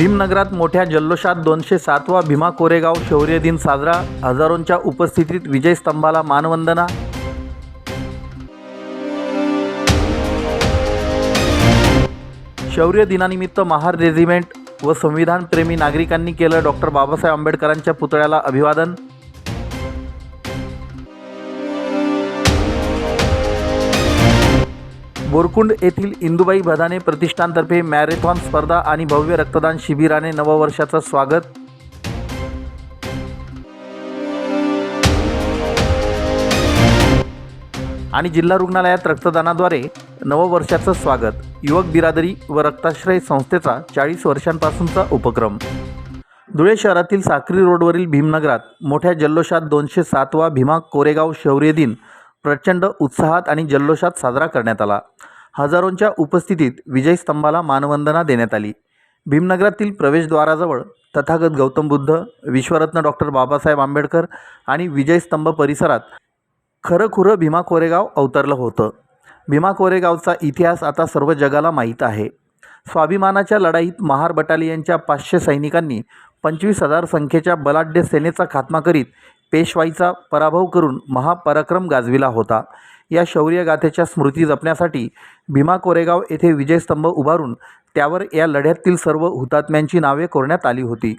भीमनगरात मोठ्या जल्लोषात दोनशे सातवा भीमा कोरेगाव शौर्य दिन साजरा. हजारोंच्या उपस्थितीत विजय स्तंभाला मानवंदना. शौर्य दिनानिमित्त महार रेजिमेंट व संविधानप्रेमी नागरिकांनी केलं डॉक्टर बाबासाहेब आंबेडकरांच्या पुतळ्याला अभिवादन. बोरकुंड येथील इंदुबाई भदाने प्रतिष्ठानतर्फे मॅरेथॉन स्पर्धा आणि भव्य रक्तदान शिबिराने नववर्षाचं स्वागत. आणि जिल्हा रुग्णालयात रक्तदानाद्वारे नववर्षाचं स्वागत. युवक बिरादरी व रक्ताश्रय संस्थेचा चाळीस वर्षांपासूनचा उपक्रम. धुळे शहरातील साक्री रोडवरील भीमनगरात मोठ्या जल्लोषात दोनशे सातवा भीमा कोरेगाव शौर्य दिन प्रचंड उत्साहात आणि जल्लोषात साजरा करण्यात आला. हजारोंच्या उपस्थितीत विजयस्तंभाला मानवंदना देण्यात आली. भीमनगरातील प्रवेशद्वाराजवळ तथागत गौतम बुद्ध विश्वरत्न डॉक्टर बाबासाहेब आंबेडकर आणि विजयस्तंभ परिसरात खरंखुरं भीमा कोरेगाव अवतरलं होतं. भीमा कोरेगावचा इतिहास आता सर्व जगाला माहीत आहे. स्वाभिमानाच्या लढाईत महार बटालियनच्या पाचशे सैनिकांनी पंचवीस हजार संख्येच्या बलाढ्य सेनेचा खात्मा करीत पेशवाईचा पराभव करून महापराक्रम गाजविला होता. या शौर्यगाथेच्या स्मृती जपण्यासाठी भीमा कोरेगाव येथे विजयस्तंभ उभारून त्यावर या लढ्यातील सर्व हुतात्म्यांची नावे कोरण्यात आली होती.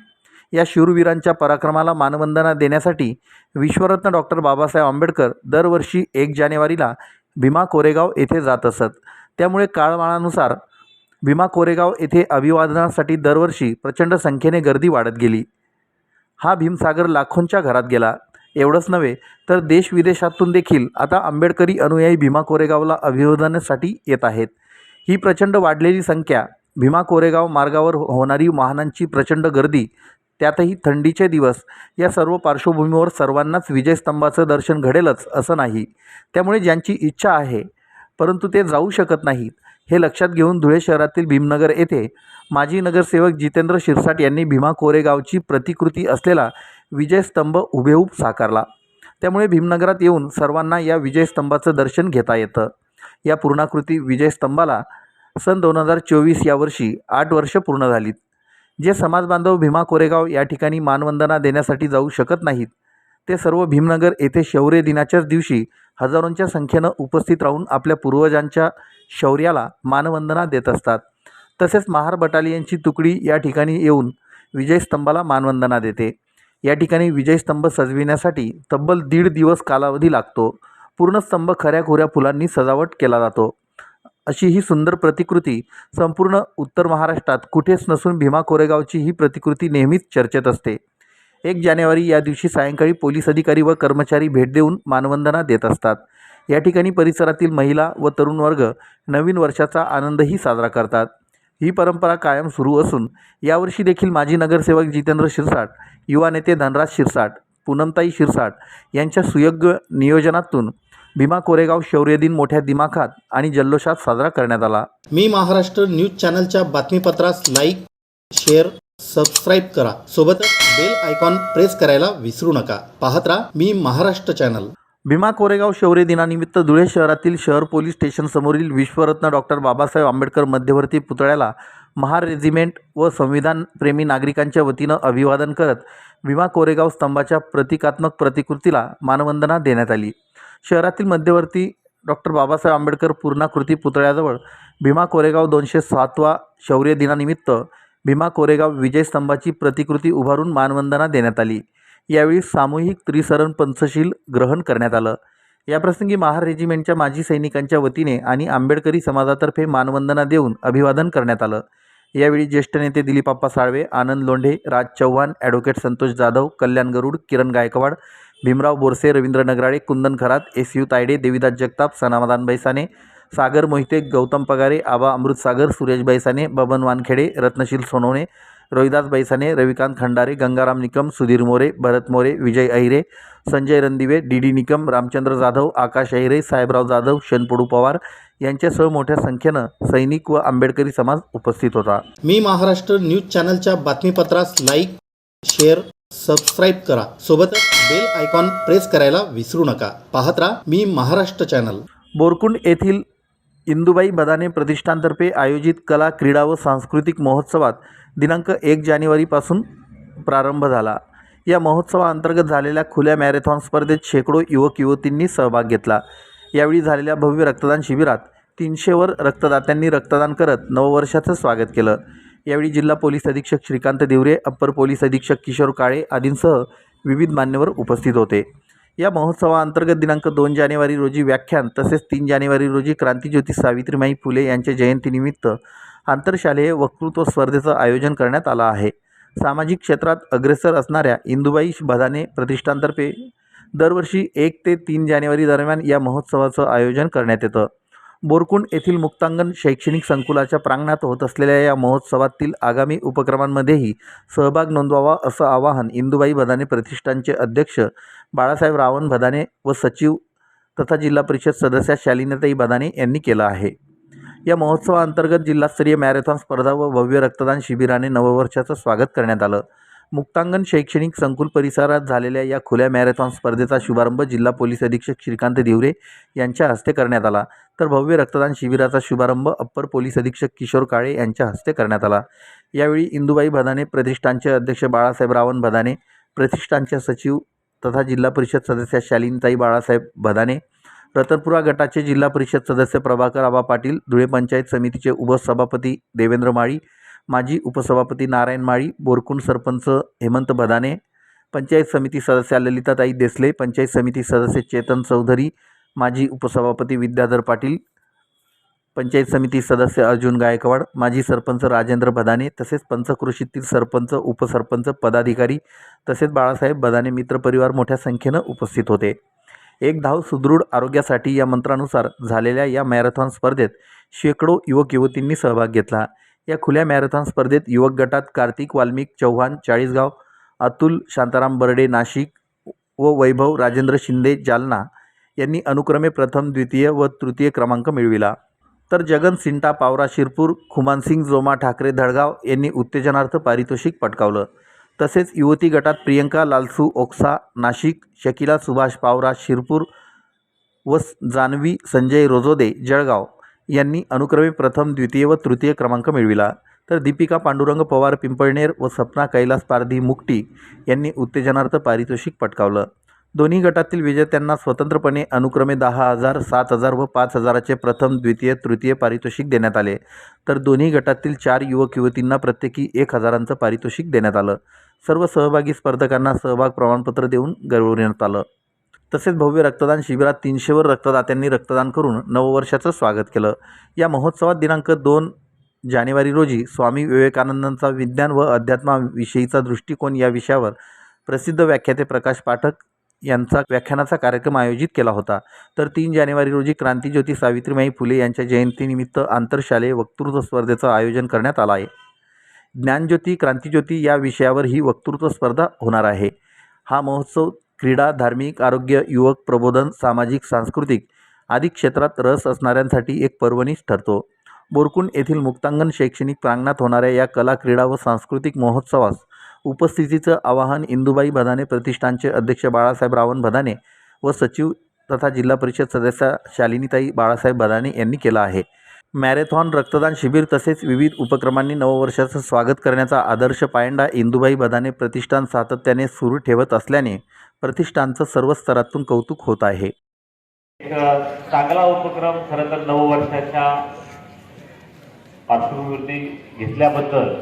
या शूरवीरांच्या पराक्रमाला मानवंदना देण्यासाठी विश्वरत्न डॉक्टर बाबासाहेब आंबेडकर दरवर्षी एक जानेवारीला भीमा कोरेगाव येथे जात असत. त्यामुळे काळमाळानुसार भीमा कोरेगाव येथे अभिवादनासाठी दरवर्षी प्रचंड संख्येने गर्दी वाढत गेली. हा भीमसागर लाखोंच्या घरात गेला. एवढंच नव्हे तर देशविदेशातून देखील आता आंबेडकरी अनुयायी भीमा कोरेगावला अभिवादनासाठी येत आहेत. ही प्रचंड वाढलेली संख्या भीमा कोरेगाव मार्गावर होणारी वाहनांची प्रचंड गर्दी त्यातही थंडीचे दिवस या सर्व पार्श्वभूमीवर सर्वांनाच विजयस्तंभाचं दर्शन घडेलच असं नाही. त्यामुळे ज्यांची इच्छा आहे परंतु ते जाऊ शकत नाहीत हे लक्षात घेऊन धुळे शहरातील भीमनगर येथे माजी नगरसेवक जितेंद्र शिरसाट यांनी भीमा कोरेगावची प्रतिकृती असलेला विजयस्तंभ उभेहूब साकारला. त्यामुळे भीमनगरात येऊन सर्वांना या विजयस्तंभाचं दर्शन घेता येतं. या पूर्णाकृती विजयस्तंभाला सन दोन हजार चोवीस या वर्षी आठ वर्ष पूर्ण झालीत. जे समाजबांधव भीमा कोरेगाव या ठिकाणी मानवंदना देण्यासाठी जाऊ शकत नाहीत ते सर्व भीमनगर येथे शौर्य दिनाच्याच दिवशी हजारोंच्या संख्येनं उपस्थित राहून आपल्या पूर्वजांच्या शौर्याला मानवंदना देत असतात. तसेच महार बटालियनची तुकडी या ठिकाणी येऊन विजयस्तंभाला मानवंदना देते. या ठिकाणी विजयस्तंभ सजविण्यासाठी तब्बल दीड दिवस कालावधी लागतो. पूर्ण स्तंभ खऱ्याखुऱ्या फुलांनी सजावट केला जातो. अशी ही सुंदर प्रतिकृती संपूर्ण उत्तर महाराष्ट्रात कुठेच नसून भीमा कोरेगावची ही प्रतिकृती नेहमीच चर्चेत असते. एक जानेवारी या दिवशी सायंकाळी पोलीस अधिकारी व कर्मचारी भेट देऊन मानवंदना देत असतात. या ठिकाणी परिसरातील महिला व तरुण वर्ग नवीन वर्षाचा आनंदही साजरा करतात. ही परंपरा कायम सुरू असून यावर्षी देखील माजी नगरसेवक जितेंद्र शिरसाट युवा नेते धनराज शिरसाट पूनमताई शिरसाट यांच्या सुयोग्य नियोजनातून भीमा कोरेगाव शौर्य दिन मोठ्या दिमाखात आणि जल्लोषात साजरा करण्यात आला. मी महाराष्ट्र न्यूज चॅनलच्या बातमीपत्रास लाईक शेअर सबस्क्राईब करा. सोबतच बेल आयकॉन प्रेस करायला विसरू नका. पाहत राहा मी महाराष्ट्र चॅनल. भीमा कोरेगाव शौर्य दिनानिमित्त धुळे शहरातील शहर पोलीस स्टेशनसमोरील विश्वरत्न डॉक्टर बाबासाहेब आंबेडकर मध्यवर्ती पुतळ्याला महार रेजिमेंट व संविधानप्रेमी नागरिकांच्या वतीनं अभिवादन करत भीमा कोरेगाव स्तंभाच्या प्रतिकात्मक प्रतिकृतीला मानवंदना देण्यात आली. शहरातील मध्यवर्ती डॉक्टर बाबासाहेब आंबेडकर पूर्णाकृती पुतळ्याजवळ भीमा कोरेगाव दोनशे सातवा शौर्य दिनानिमित्त भीमा कोरेगाव विजय स्तंभाची प्रतिकृती उभारून मानवंदना देण्यात आली. यावेळी सामूहिक त्रिसरण पंचशील ग्रहण करण्यात आलं. याप्रसंगी महार रेजिमेंटच्या माजी सैनिकांच्या वतीने आणि आंबेडकरी समाजातर्फे मानवंदना देऊन अभिवादन करण्यात आलं. यावेळी ज्येष्ठ नेते Dilipappa Salve Anand Londhe Raj Chavan advocate Santosh Jadhav Kalyan Garud Kiran Gaikwad Bhimrao Borse Ravindra Nagrale Kundan Kharat S U Tayde Devidas Jagtap Samadhan Baisane Sagar Mohite Gautam Pagare Aba Amritsagar Suresh Baisane Baban Wankhede Ratnashil Sonawane Rohidas Baisane Ravikant Khandare Gangaram Nikam Sudhir More Bharat More Vijay Ahire Sanjay Randive D D Nikam Ramchandra Jadhav Akash Ahire Sahebrao Jadhav Shanpadu Pawar यांच्यासह मोठ्या संख्येनं सैनिक व आंबेडकरी समाज उपस्थित होता. मी Maharashtra news चॅनलच्या बातमीपत्रास लाईक शेअर सबस्क्राईब करा. सोबतच बेल आयकॉन प्रेस करायला विसरू नका. पाहत राहा मी महाराष्ट्र चॅनल. बोरकुंड येथील इंदुबाई बदाने प्रतिष्ठानतर्फे आयोजित कला क्रीडा व सांस्कृतिक महोत्सवात दिनांक एक जानेवारीपासून प्रारंभ झाला. या महोत्सवाअंतर्गत झालेल्या खुल्या मॅरेथॉन स्पर्धेत शेकडो युवक युवतींनी सहभाग घेतला. यावेळी झालेल्या भव्य रक्तदान शिबिरात तीनशेवर रक्तदात्यांनी रक्तदान करत नववर्षाचं स्वागत केलं. यावेळी जिल्हा पोलीस अधीक्षक श्रीकांत दिवरे अप्पर पोलीस अधीक्षक किशोर काळे आदींसह विविध मान्यवर उपस्थित होते. या महोत्सवाअंतर्गत दिनांक दोन जानेवारी रोजी व्याख्यान तसेच तीन जानेवारी रोजी क्रांतीज्योती सावित्रीमाई फुले यांच्या जयंतीनिमित्त आंतरशालेय वक्तृत्व स्पर्धेचं आयोजन करण्यात आलं आहे. सामाजिक क्षेत्रात अग्रेसर असणाऱ्या इंदुबाई भदाने प्रतिष्ठानतर्फे दरवर्षी एक ते तीन जानेवारी दरम्यान या महोत्सवाचं आयोजन करण्यात येतं. बोरकुंड येथील मुक्तांगण शैक्षणिक संकुलाच्या प्रांगणात होत असलेल्या या महोत्सवातील आगामी उपक्रमांमध्येही सहभाग नोंदवावा असं आवाहन इंदुबाई भदाने प्रतिष्ठानचे अध्यक्ष बाळासाहेब रावण भदाने व सचिव तथा जिल्हा परिषद सदस्या शालिनीताई भदाने यांनी केलं आहे. या महोत्सवाअंतर्गत जिल्हास्तरीय मॅरेथॉन स्पर्धा व भव्य रक्तदान शिबिराने नववर्षाचं स्वागत करण्यात आलं. मुक्तांगण शैक्षणिक संकुल परिसरात झालेल्या या खुल्या मॅरेथॉन स्पर्धेचा शुभारंभ जिल्हा पोलीस अधीक्षक श्रीकांत दिवरे यांच्या हस्ते करण्यात आला. तर भव्य रक्तदान शिबिराचा शुभारंभ अप्पर पोलीस अधीक्षक किशोर काळे यांच्या हस्ते करण्यात आला. यावेळी इंदुबाई भदाने प्रतिष्ठानचे अध्यक्ष बाळासाहेब रावण भदाने प्रतिष्ठानच्या सचिव तथा जिल्हा परिषद सदस्या शालिनीताई बाळासाहेब भदाने रतनपुरा गटाचे जिल्हा परिषद सदस्य प्रभाकर आबा पाटील धुळे पंचायत समितीचे उपसभापती देवेंद्र माळी माजी उपसभापती नारायण माळी बोरकुंड सरपंच हेमंत बदाने पंचायत समिती सदस्या ललिताताई देसले पंचायत समिती सदस्य चेतन चौधरी माजी उपसभापती विद्याधर पाटील पंचायत समिती सदस्य अर्जुन गायकवाड माजी सरपंच राजेंद्र बदाने तसेच पंचकृषीतील सरपंच उपसरपंच पदाधिकारी तसेच बाळासाहेब बदाने मित्रपरिवार मोठ्या संख्येनं उपस्थित होते. एक धाव सुदृढ आरोग्यासाठी या मंत्रानुसार झालेल्या या मॅरेथॉन स्पर्धेत शेकडो युवक युवतींनी सहभाग घेतला. या खुल्या मॅरेथॉन स्पर्धेत युवक गटात कार्तिक वाल्मिक चव्हाण चाळीसगाव अतुल शांताराम बर्डे नाशिक व वैभव राजेंद्र शिंदे जालना यांनी अनुक्रमे प्रथम द्वितीय व तृतीय क्रमांक मिळविला. तर जगन सिंटा पावरा शिरपूर खुमानसिंग जोमा ठाकरे धडगाव यांनी उत्तेजनार्थ पारितोषिक पटकावलं. तसेच युवती गटात प्रियंका लालसू ओक्सा नाशिक शकिला सुभाष पावरा शिरपूर व जान्हवी संजय रोजोदे जळगाव यांनी अनुक्रमे प्रथम द्वितीय व तृतीय क्रमांक मिळविला. तर दीपिका पांडुरंग पवार पिंपळनेर व सपना कैलास पारधी मुकटी यांनी उत्तेजनार्थ पारितोषिक पटकावलं. दोन्ही गटातील विजेत्यांना स्वतंत्रपणे अनुक्रमे दहा हजार सात हजार व पाच हजाराचे प्रथम द्वितीय तृतीय पारितोषिक देण्यात आले. तर दोन्ही गटातील चार युवक युवतींना प्रत्येकी एक हजारांचं पारितोषिक देण्यात आलं. सर्व सहभागी स्पर्धकांना सहभाग प्रमाणपत्र देऊन गौरवण्यात आलं. तसेच भव्य रक्तदान शिबिरात तीनशेवर रक्तदात्यांनी रक्तदान करून नववर्षाचं स्वागत केलं. या महोत्सवात दिनांक दोन जानेवारी रोजी स्वामी विवेकानंदांचा विज्ञान व अध्यात्माविषयीचा दृष्टिकोन या विषयावर प्रसिद्ध व्याख्याते प्रकाश पाठक यांचा व्याख्यानाचा कार्यक्रम आयोजित केला होता. तर तीन जानेवारी रोजी क्रांतीज्योती सावित्रीमाई फुले यांच्या जयंतीनिमित्त आंतरशालेय वक्तृत्व स्पर्धेचं आयोजन करण्यात आलं आहे. ज्ञानज्योती क्रांतीज्योती या विषयावर ही वक्तृत्व स्पर्धा होणार आहे. हा महोत्सव क्रीडा धार्मिक आरोग्य युवक प्रबोधन सामाजिक सांस्कृतिक आदी क्षेत्रात रस असणाऱ्यांसाठी एक पर्वणीच ठरतो. बोरकुंड येथील मुक्तांगण शैक्षणिक प्रांगणात होणाऱ्या या कला क्रीडा व सांस्कृतिक महोत्सवास उपस्थितीचं आवाहन इंदुबाई भदाने प्रतिष्ठानचे अध्यक्ष बाळासाहेब रावण भदाने व सचिव तथा जिल्हा परिषद सदस्या शालिनीताई बाळासाहेब भदाने यांनी केलं आहे. मॅरेथॉन रक्तदान शिबिर तसेच विविध उपक्रमांनी नववर्षाचं स्वागत करण्याचा आदर्श पायंडा इंदुबाई बदाने प्रतिष्ठान सातत्याने सुरू ठेवत असल्याने प्रतिष्ठानचं सर्व स्तरातून कौतुक होत आहे. एक चांगला उपक्रम खरं तर नववर्षाच्या पार्श्वभूमीवरती घेतल्याबद्दल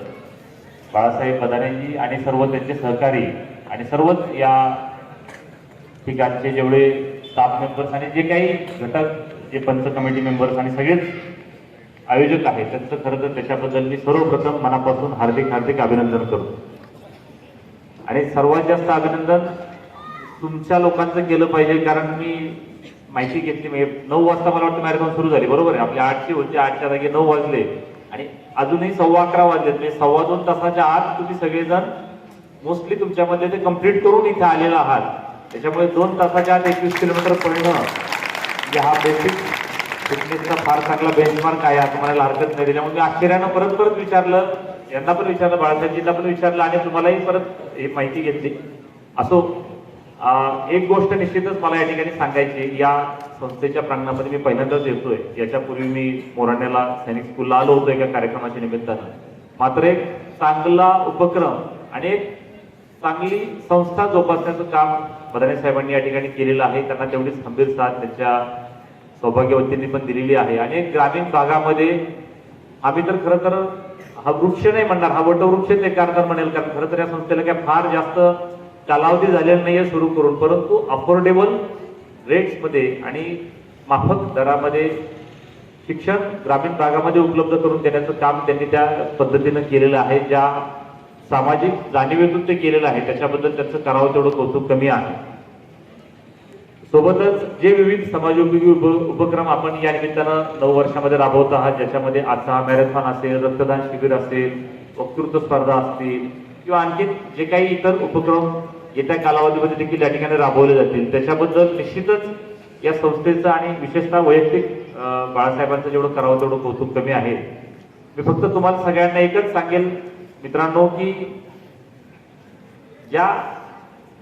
बाळासाहेब बदानेजी आणि सर्व त्यांचे सहकारी आणि सर्वच या ठिकाणचे जेवढे स्टाफ मेंबर्स आणि जे काही घटक जे पंच कमिटी मेंबर्स आणि सगळेच आयोजक आहेत त्यांचं खरं तर त्याच्याबद्दल मी सर्वप्रथम मनापासून हार्दिक हार्दिक अभिनंदन करतो. आणि सर्वात जास्त अभिनंदन तुमच्या लोकांचं केलं पाहिजे कारण मी माहिती घेतली म्हणजे नऊ वाजता मला वाटतं मॅरेथॉन सुरू झाली बरोबर आहे? आपले आठशे होते आठच्या जागी नऊ वाजले. आणि अजूनही सव्वा अकरा वाजलेत म्हणजे सव्वा दोन तासाच्या आत तुम्ही सगळेजण मोस्टली तुमच्यामध्ये ते कंप्लीट करून इथे आलेला आहात. त्याच्यामुळे दोन तासाच्या आत एकवीस किलोमीटर पळणं म्हणजे हा बेसिक फिटनेसचा फार चांगला बेंचमार्क आहे असं म्हणायला हरकत नाही. त्याच्यामुळे मी आश्चर्यानं परत परत विचारलं यांना पण विचारलं बाळासाहेबजींना पण विचारलं आणि तुम्हालाही परत हे माहिती घेतली. असो एक गोष्ट निश्चितच मला या ठिकाणी सांगायची या संस्थेच्या प्रांगणामध्ये मी पहिल्यांदाच येतोय. याच्यापूर्वी मी मोराण्याला सैनिक स्कूलला आलो होतो एका कार्यक्रमाच्या निमित्तानं. मात्र एक चांगला उपक्रम आणि एक चांगली संस्था जोपासण्याचं काम बदाने साहेबांनी या ठिकाणी केलेलं आहे. त्यांना तेवढीच खंबीर साथ त्यांच्या सौभाग्यवतींनी पण दिलेली आहे. आणि ग्रामीण भागामध्ये आम्ही तर खरं तर हा वृक्ष नाही म्हणणार हा वटवृक्ष ते कारण म्हणेल. कारण खरं तर या संस्थेला काय फार जास्त कालावधी झालेला नाहीये सुरू करून. परंतु अफोर्डेबल रेट्समध्ये आणि माफक दरामध्ये शिक्षण ग्रामीण भागामध्ये उपलब्ध करून देण्याचं काम त्यांनी त्या पद्धतीनं केलेलं आहे. ज्या सामाजिक जाणीवेतून ते केलेलं आहे. त्याच्याबद्दल त्यांचं करावं तेवढं कौतुक कमी आहे. सोबतच जे विविध समाजोपयोगी उप उपक्रम आपण या निमित्तानं नऊ वर्षामध्ये राबवत आहात ज्याच्यामध्ये आजचा मॅरेथॉन असेल रक्तदान शिबिर असेल वक्तृत्व स्पर्धा असतील किंवा आणखी जे काही इतर उपक्रम येत्या कालावधीमध्ये देखील या ठिकाणी राबवले जातील त्याच्याबद्दल निश्चितच या संस्थेचं आणि विशेषतः वैयक्तिक बाळासाहेबांचं जेवढं करावं तेवढं कौतुक कमी आहे. मी फक्त तुम्हाला सगळ्यांना एकच सांगेल मित्रांनो की ज्या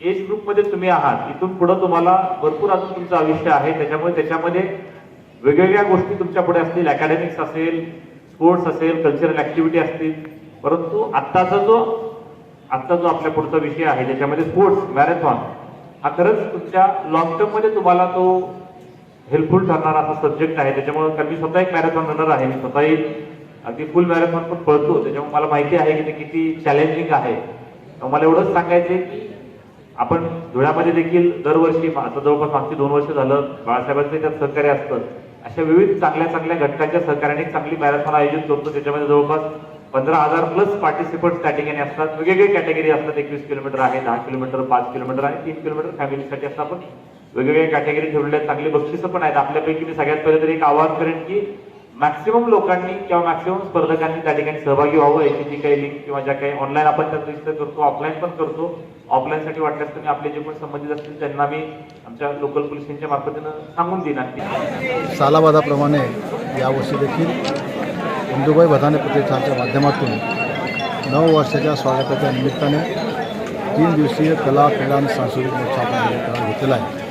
एज ग्रुपमध्ये तुम्ही आहात इथून पुढे तुम्हाला भरपूर अजून तुमचं आयुष्य आहे त्याच्यामुळे त्याच्यामध्ये वेगवेगळ्या गोष्टी तुमच्यापुढे असतील अकॅडमिक्स असेल स्पोर्ट्स असेल कल्चरल ऍक्टिव्हिटी असतील. परंतु आत्ताचा जो आत्ता जो आपल्या पुढचा विषय आहे ज्याच्यामध्ये स्पोर्ट्स मॅरेथॉन हा खरंच तुमच्या लॉंग टर्ममध्ये तुम्हाला तो हेल्पफुल ठरणारा असा सब्जेक्ट आहे. त्याच्यामुळे कारण मी स्वतः एक मॅरेथॉन रनर आहे मी स्वतःही अगदी फुल मॅरेथॉन पण पळतो. त्याच्यामुळे मला माहिती आहे की ते किती चॅलेंजिंग आहे. मला एवढंच सांगायचं की आपण धुळ्यामध्ये देखील दरवर्षी आता जवळपास मागची दोन वर्ष झालं बाळासाहेबांचं त्यात सहकार्य असतं. अशा विविध चांगल्या चांगल्या घटकांच्या सहकार्याने चांगली मॅरेथॉन आयोजित करतो. त्याच्यामध्ये जवळपास पंधरा हजार प्लस पार्टिसिपंट्स त्या ठिकाणी असतात. वेगवेगळे कॅटेगरी असतात. एकवीस किलोमीटर आहे दहा किलोमीटर पाच किलोमीटर आणि तीन किलोमीटर फॅमिलीसाठी असतं आपण वेगवेगळ्या कॅटेगरी ठेवलेल्या आहेत. चांगली बक्षिसं पण आहेत. आपल्यापैकी मी सगळ्यात पहिले तरी एक आवाहन करेन की मॅक्सिमम लोकांनी किंवा मॅक्सिमम स्पर्धकांनी त्या ठिकाणी सहभागी व्हावं याची जी काही लिंक किंवा ज्या काही ऑनलाईन आपण त्यात रजिस्टर करतो ऑफलाईन पण करतो. ऑफलाईन साठी वाटल्यास तुम्ही आपले जे पण संबंधित असतील त्यांना मी आमच्या लोकल पोलिसांच्या मार्फतीनं सांगून देईन आणखी सालाबादाप्रमाणे यावर्षी देखील इंदुबाई भदाने प्रतिष्ठानच्या माध्यमातून नऊ वर्षाच्या स्वागताच्या निमित्ताने तीन दिवसीय कला क्रीडा आणि सांस्कृतिक महोत्सव घेतलेला आहे.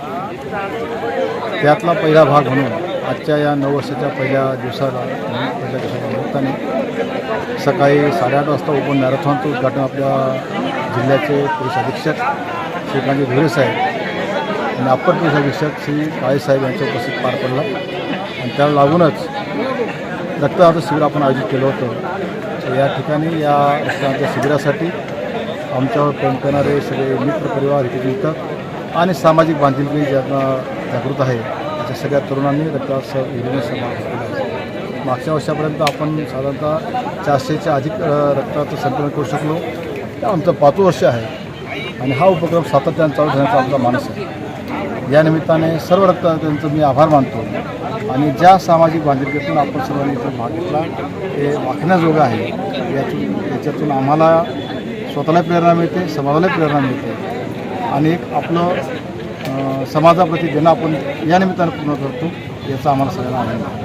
त्यातला पहिला भाग म्हणून आजच्या या नऊ वर्षाच्या पहिल्या दिवसाला पहिल्या दिवसाच्या निमित्ताने सकाळी साडेआठ वाजता ओपन मॅरेथॉनचं उद्घाटन आपल्या जिल्ह्याचे पोलीस अधीक्षक श्रीकांत धुळे साहेब आणि अप्पर पोलीस अधीक्षक श्री काळेसाहेब यांच्या उपस्थित पार पडला. आणि त्याला लागूनच रक्तदान शिबिर आपण आयोजित केलं होतं. या ठिकाणी या रक्तदानाच्या शिबिरासाठी आमच्यावर प्रेम करणारे सगळे मित्रपरिवार इथे येतात आणि सामाजिक बांधिलकी ज्यांना जागृत आहे अशा सगळ्या तरुणांनी रक्तदान योजनेत सहभाग घेतला मागच्या वर्षापर्यंत आपण साधारणतः चारशेच्या अधिक रक्ताचं संकलन करू शकलो. आमचं पाचवं वर्ष आहे. आणि हा उपक्रम सातत्यानं चालू ठेवण्याचा आमचा मानस आहे. या निमित्ताने सर्व रक्तदात्यांचं मी आभार मानतो. आणि ज्या सामाजिक बांधिलकीतून आपण सर्वांनी इथं भाग घेतला हे वाखण्याजोगं आहे. यातून याच्यातून आम्हाला स्वतःला प्रेरणा मिळते समाजाला प्रेरणा मिळते. आणि एक आपलं समाजाप्रती देणं आपण या निमित्तानं पूर्ण करतो याचा आम्हाला सगळ्यांना आनंद आहे.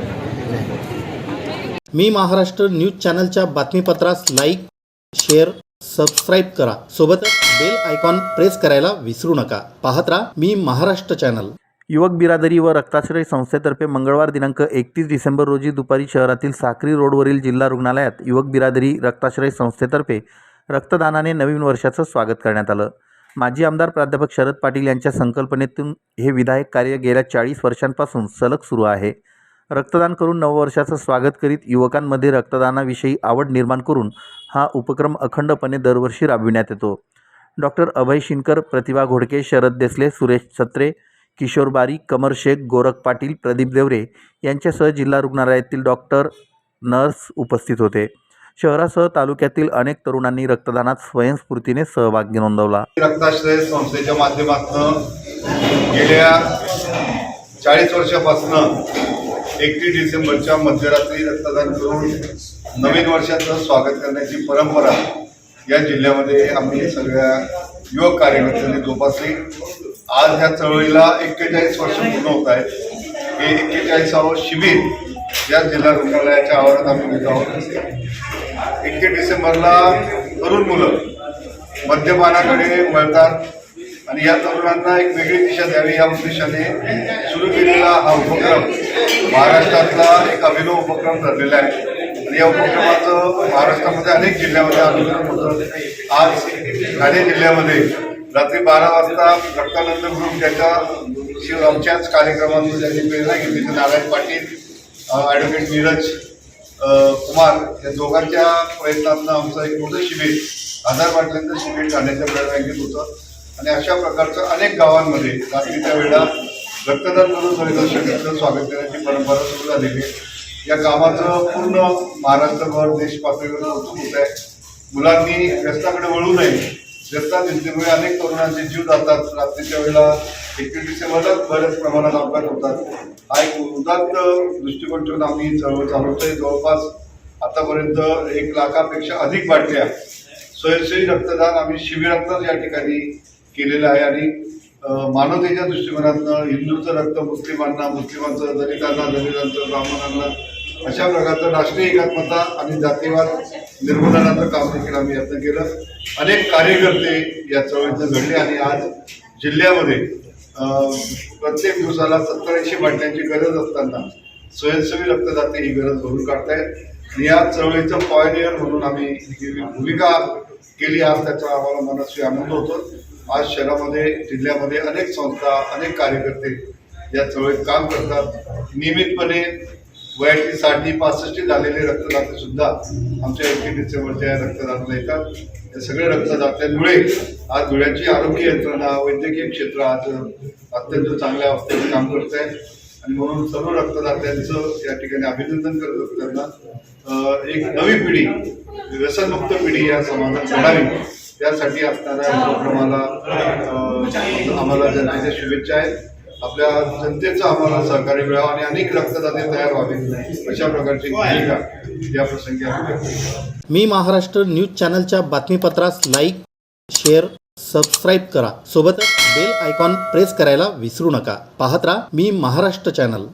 मी महाराष्ट्र न्यूज चॅनलच्या बातमीपत्रास लाईक शेअर सबस्क्राईब करा. सोबतच बेल आयकॉन प्रेस करायला विसरू नका. पाहत राहा मी महाराष्ट्र चॅनल. युवक बिरादरी व रक्ताश्रय संस्थेतर्फे मंगळवार दिनांक एकतीस डिसेंबर रोजी दुपारी शहरातील साक्री रोडवरील जिल्हा रुग्णालयात युवक बिरादरी रक्ताश्रय संस्थेतर्फे रक्तदानाने नवीन वर्षाचं स्वागत करण्यात आलं. माजी आमदार प्राध्यापक शरद पाटील यांच्या संकल्पनेतून हे विधायक कार्य गेल्या चाळीस वर्षांपासून सलग सुरू आहे. रक्तदान करून नववर्षाचं स्वागत करीत युवकांमध्ये रक्तदानाविषयी आवड निर्माण करून हा उपक्रम अखंडपणे दरवर्षी राबविण्यात येतो. डॉक्टर अभय शिनकर प्रतिभा घोडके शरद देसले सुरेश सत्रे किशोर बारी कमर शेख गोरख पाटील प्रदीप देवरे यांच्यासह जिल्हा रुग्णालयातील डॉक्टर नर्स उपस्थित होते. शहरासह तालुक्यातील अनेक तरुणांनी रक्तदानात स्वयंस्फूर्तीने सहभाग नोंदवला. रक्ताश्रय संस्थेच्या माध्यमातून गेल्या चाळीस वर्षापासून एकतीस डिसेंबरच्या मध्यरात्री रक्तदान करून नवीन वर्षाचं स्वागत करण्याची परंपरा या जिल्ह्यामध्ये आम्ही सगळ्या युवक कार्यकर्त्यांनी जोपासली. आज ह्या चळवळीला एक्केचाळीस वर्ष पूर्ण होत आहेत. हे एक्केचाळीसावं शिबिर या जिल्हा रुग्णालयाच्या आवारात आम्ही घेत आहोत. एकतीस डिसेंबरला तरुण मुलं मद्यपानाकडे वळतात आणि या तरुणांना एक वेगळी दिशा द्यावी या उद्देशाने सुरू केलेला हा उपक्रम महाराष्ट्रातला एक अभिनव उपक्रम ठरलेला आहे. आणि या उपक्रमाचं महाराष्ट्रामध्ये अनेक जिल्ह्यामध्ये अनुसरण होतं. आज ठाणे जिल्ह्यामध्ये रात्री बारा वाजता रक्तानंद ग्रुप त्याच्या शिव आमच्याच कार्यक्रमातून त्यांनी प्रेरणा घेतली नारायण पाटील ॲडव्होकेट नीरज कुमार या दोघांच्या प्रयत्नातनं आमचं एक मोठं शिबिर आधार बाटल्यांचं शिबिर ठाण्याच्या ब्लड बँकेत होतं. आणि अशा प्रकारचं अनेक गावांमध्ये रात्रीच्या वेळा रक्तदान करून परिदर्शकांचं स्वागत करण्याची परंपरा सुरू झालेली आहे. या कामाचं पूर्ण महाराष्ट्रभर देश पातळीवर कौतुक होत आहे मुलांनी व्यस्ताकडे वळू नये. व्यस्ता भिंतीमुळे अनेक तरुणांचे जीव जातात. रात्रीच्या वेळेला एकवीस डिसेंबरलाच बऱ्याच प्रमाणात अपघात होतात. हा एक उदात्त दृष्टिकोन ठेवून आम्ही चळवळ चालवतोय. जवळपास आतापर्यंत एक लाखापेक्षा अधिक बाटल्या स्वयंसेवी रक्तदान आम्ही शिबिरातच या ठिकाणी केलेलं आहे. आणि मानवतेच्या दृष्टिकोनातनं हिंदूचं रक्त मुस्लिमांना मुस्लिमांचं दलितांना दलितांचं ब्राह्मणांना अशा प्रकारचं राष्ट्रीय एकात्मता आणि जातीवाद निर्मूलनाचं काम देखील आम्ही यत्न केलं. अनेक कार्यकर्ते या चळवळीतनं घडले आणि आज जिल्ह्यामध्ये प्रत्येक दिवसाला सत्तर ऐंशी बाटल्यांची गरज असताना स्वयंसेवी रक्तदाते ही गरज भरून काढतायत. आणि या चळवळीचं पॉयनियर म्हणून आम्ही ही भूमिका केली. आज त्याचा आम्हाला मनस्वी आनंद होतो. आज शहरामध्ये जिल्ह्यामध्ये अनेक संस्था अनेक कार्यकर्ते या चळवळीत काम करतात. नियमितपणे वयाची साठी पासष्टी झालेले रक्तदाते सुद्धा आमच्या एकवीस डिसेंबरच्या या येतात. या सगळ्या रक्तदात्यांमुळे आज धुळ्याची आरोग्य यंत्रणा वैद्यकीय क्षेत्र आज अत्यंत चांगल्या अवस्थेत काम करत आहे आणि म्हणून सर्व रक्तदात्यांचं या ठिकाणी अभिनंदन करत असताना एक नवी पिढी व्यसनमुक्त पिढी या समाजात घडावी त्यासाठी असणाऱ्या उपक्रमाला आम्हाला जनतेच्या शुभेच्छा आहेत आपल्या जनतेचं आम्हाला सहकार्य मिळावं आणि अनेक रक्तदाते तयार व्हावे अशा प्रकारची भूमिका या प्रसंगी आम्ही मी महाराष्ट्र न्यूज चॅनलच्या बातमीपत्रास लाईक शेअर सबस्क्राईब करा. सोबतच बेल आयकॉन प्रेस करायला विसरू नका. पाहत राहा मी महाराष्ट्र चॅनल.